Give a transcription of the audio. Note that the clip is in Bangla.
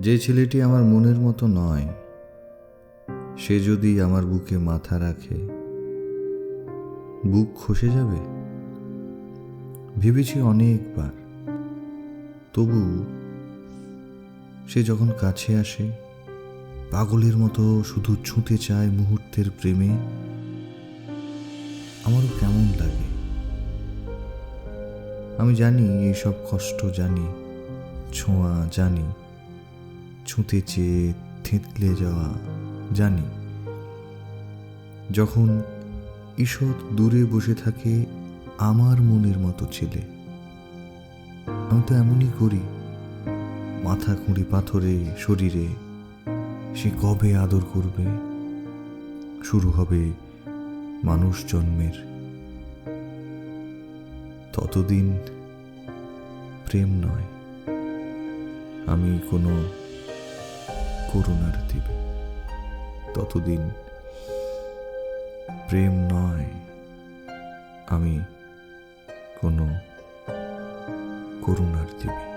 যে ছেলেটি আমার মনের মতো নয়, সে যদি আমার বুকে মাথা রাখে, বুক খসে যাবে? ভেবেছি অনেকবার। তবু সে যখন কাছে আসে, পাগলের মতো শুধু ছুঁতে চায় মুহূর্তের প্রেমে। আমারও কেমন লাগে? আমি জানি, এইসব কষ্ট জানি, ছোঁয়া জানি। ছুঁতে চেয়ে থেঁতলে যাওয়া জানি। যখন ঈষৎ দূরে বসে থাকে আমার মনের মতো ছেলে। আমি তো এমনই করি, মাথা খুঁড়ি পাথরে শরীরে, সে কবে আদর করবে? শুরু হবে মানুষ জন্মের। ততদিন প্রেম নয়। আমি কোনো করুণার দিবে ততদিন প্রেম নয় আমি কোনো করুণার দিবে